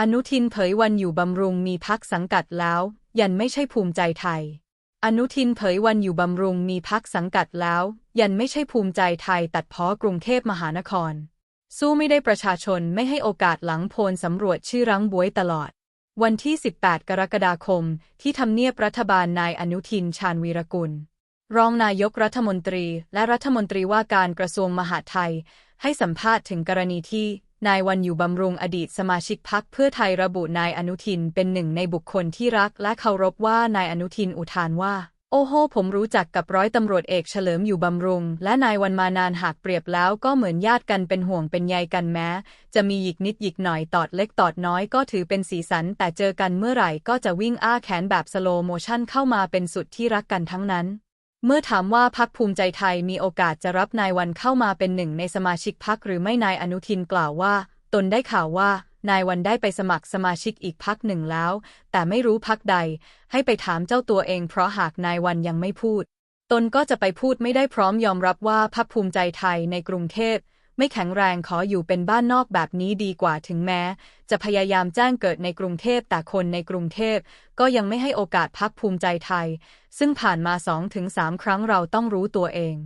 อนุทินเผยวันอยู่บำรุงมีพักสังกัดแล้ว ยันไม่ใช่ภูมิใจไทย อนุทินเผยวันอยู่บำรุงมีพักสังกัดแล้ว ยันไม่ใช่ภูมิใจไทยตัดพ้อกรุงเทพมหานคร สู้ไม่ได้ประชาชนไม่ให้โอกาสหลังโพลสำรวจชื่อรั้งบวยตลอด วันที่ 18 กรกฎาคม ที่ทำเนียบรัฐบาลนายอนุทินชาญวีรกุล รองนายกรัฐมนตรีและรัฐมนตรีว่าการกระทรวงมหาดไทย ให้สัมภาษณ์ถึงกรณีที่ นายวันอยู่บำรุงอดีตสมาชิกพักเพื่อไทยระบุนายอนุทินเป็นหนึ่งในบุคคลที่รักและเคารพว่านายอนุทินอุทานว่า โอ้โห ผมรู้จักกับร้อยตำรวจเอกเฉลิมอยู่บำรุง และนายวันมานานหากเปรียบแล้วก็เหมือนญาติกันเป็นห่วงเป็นใยกันแม้ จะมีหยิกนิดหยิกหน่อยตอดเล็กตอดน้อยก็ถือเป็นสีสัน แต่เจอกันเมื่อไหร่ก็จะวิ่งอ้าแขนแบบสโลโมชั่นเข้ามาเป็นสุดที่รักกันทั้งนั้น เมื่อถามว่าพักภูมิใจไทยมีโอกาสจะรับนายวันเข้ามาเป็นหนึ่งในสมาชิกพักหรือไม่นายอนุทินกล่าวว่า ตนได้ข่าวว่า นายวันได้ไปสมัครสมาชิกอีกพักหนึ่งแล้ว แต่ไม่รู้พักใด ให้ไปถามเจ้าตัวเองเพราะหากนายวันยังไม่พูด ตนก็จะไปพูดไม่ได้พร้อมยอมรับว่าพักภูมิใจไทยในกรุงเทพ ไม่แข็งแรงขออยู่เป็นบ้านนอกแบบนี้ดีกว่าถึงแม้ จะพยายามแจ้งเกิดในกรุงเทพแต่คนในกรุงเทพก็ยังไม่ให้โอกาสพักภูมิใจไทย ซึ่งผ่านมาสองถึงสามครั้งเราต้องรู้ตัวเอง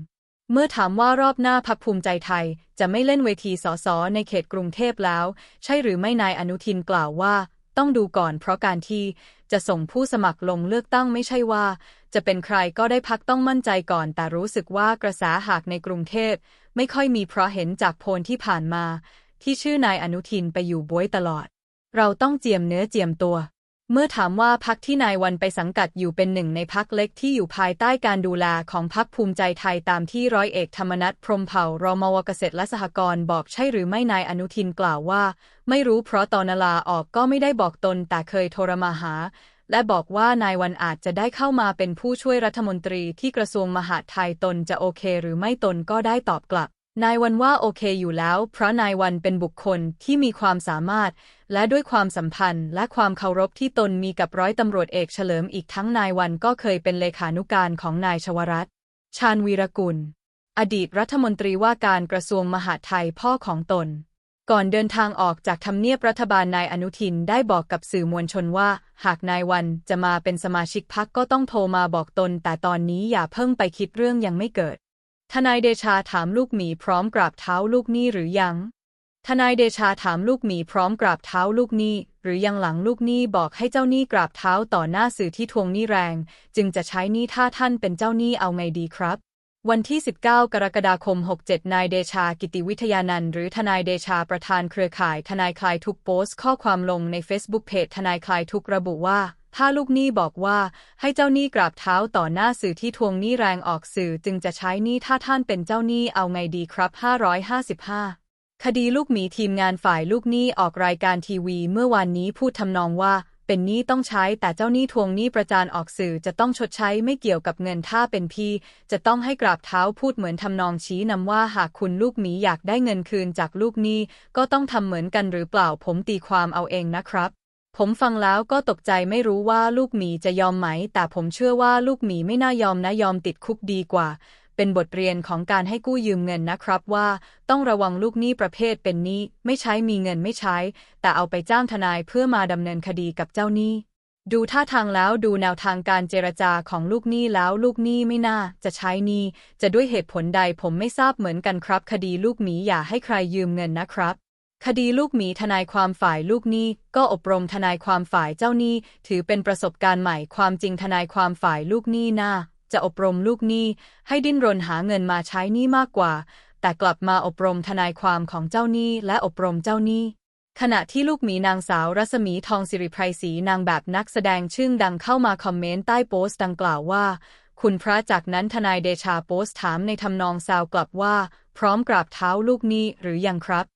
เมื่อถามว่ารอบหน้าพักภูมิใจไทย จะไม่เล่นเวทีสสในเขตกรุงเทพแล้ว ใช่หรือไม่นายอนุทินกล่าวว่า ต้องดูก่อนเพราะการที่จะส่งผู้สมัครลงเลือกตั้งไม่ใช่ว่า จะเป็นใครก็ได้พักต้องมั่นใจก่อน แต่รู้สึกว่ากระแสหากในกรุงเทพไม่ค่อยมีเพราะเห็นจากโพลที่ผ่านมา ที่ชื่อนายอนุทินไปอยู่บวยตลอด เราต้องเจียมเนื้อเจียมตัว เมื่อถามว่าพักที่นายวันไปสังกัดอยู่เป็นหนึ่งในพักเล็กที่อยู่ภายใต้การดูแลของพักภูมิใจไทยตามที่ร้อยเอกธรรมนัฐพรมเผ่ารมวเกษตรและสหกรณ์บอกใช่หรือไม่นายอนุทินกล่าวว่า ไม่รู้เพราะตอนลาออกก็ไม่ได้บอกตนแต่เคยโทรมาหา และบอกว่านายวันอาจจะได้เข้ามาเป็นผู้ช่วยรัฐมนตรีที่กระทรวงมหาดไทยตนจะโอเคหรือไม่ตนก็ได้ตอบกลับ นายวันว่าโอเคอยู่แล้ว เพราะนายวันเป็นบุคคลที่มีความสามารถ และด้วยความสัมพันธ์ และความเคารพที่ตนมีกับร้อยตำรวจเอกเฉลิมอีกทั้งนายวันก็เคยเป็นเลขานุการของนายชวรัตน์ชาญวีรกุล อดีตรัฐมนตรีว่าการกระทรวงมหาดไทยพ่อของตน ก่อนเดินทางออกจากทำเนียบรัฐบาลนายอนุทินได้บอกกับสื่อมวลชนว่า หากนายวันจะมาเป็นสมาชิกพักก็ต้องโทรมาบอกตน แต่ตอนนี้อย่าเพิ่งไปคิดเรื่องยังไม่เกิด ทนายเดชาถามลูกหมีพร้อมกราบเท้าลูกหนี้หรือยัง ทนายเดชาถามลูกหมีพร้อมกราบเท้าลูกหนี้ หรือยังหลังลูกหนี้บอกให้เจ้าหนี้กราบเท้าต่อหน้าสื่อที่ทวงหนี้แรง จึงจะใช้หนี้ถ้าท่านเป็นเจ้าหนี้เอาไงดีครับ วันที่ 19 กรกฎาคม 67 นายเดชากิติวิทยานันท์หรือทนายเดชาประธานเครือข่าย ทนายคลายทุกโพสต์ข้อความลงใน Facebook เพจทนายคลายทุกระบุว่า ถ้าลูกหนี้บอกว่าให้เจ้าหนี้กราบเท้าต่อหน้าสื่อที่ทวงหนี้แรงออกสื่อจึงจะใช้หนี้ถ้าท่านเป็นเจ้าหนี้เอาไงดีครับ 555 คดีลูกหมีทีมงานฝ่ายลูกหนี้ออกรายการทีวี เมื่อวานนี้พูดทำนองว่า เป็นหนี้ต้องใช้แต่เจ้าหนี้ทวงหนี้ประจานออกสื่อจะต้องชดใช้ไม่เกี่ยวกับเงินถ้าเป็นพี่ จะต้องให้กราบเท้าพูดเหมือนทำนองชี้นำว่าหากคุณลูกหมีอยากได้เงินคืนจากลูกหนี้ก็ต้องทำเหมือนกันหรือเปล่าผมตีความเอาเองนะครับ ผมฟังแล้วก็ตกใจไม่รู้ว่าลูกหมีจะยอมไหม แต่ผมเชื่อว่าลูกหมีไม่น่ายอมนะยอมติดคุกดีกว่า เป็นบทเรียนของการให้กู้ยืมเงินนะครับว่าต้องระวังลูกหนี้ประเภทเป็นหนี้ไม่ใช้มีเงินไม่ใช้ แต่เอาไปจ้างทนายเพื่อมาดำเนินคดีกับเจ้าหนี้ ดูท่าทางแล้วดูแนวทางการเจรจาของลูกหนี้แล้วลูกหนี้ไม่น่า จะใช้หนี้จะด้วยเหตุผลใดผมไม่ทราบเหมือนกันครับ คดีลูกหมีอย่าให้ใครยืมเงินนะครับ คดีลูกหมีทนายความฝ่ายลูกหนี้ ก็อบรมทนายความฝ่ายเจ้าหนี้ ถือเป็นประสบการณ์ใหม่ความจริงทนายความฝ่ายลูกหนี้น่าจะอบรมลูกหนี้ ให้ดิ้นรนหาเงินมาใช้หนี้มากกว่า แต่กลับมาอบรมทนายความของเจ้าหนี้ และอบรมเจ้าหนี้ ขณะที่ลูกหมีนางสาวรัศมีทองสิริไพรศรีนางแบบนักแสดงชื่อดังเข้ามาคอมเมนต์ใต้โพสต์ดังกล่าวว่า คุณพระจากนั้นทนายเดชาโพสต์ถามในทำนองแซวกลับว่า พร้อมกราบเท้าลูกหนี้หรือยังครับ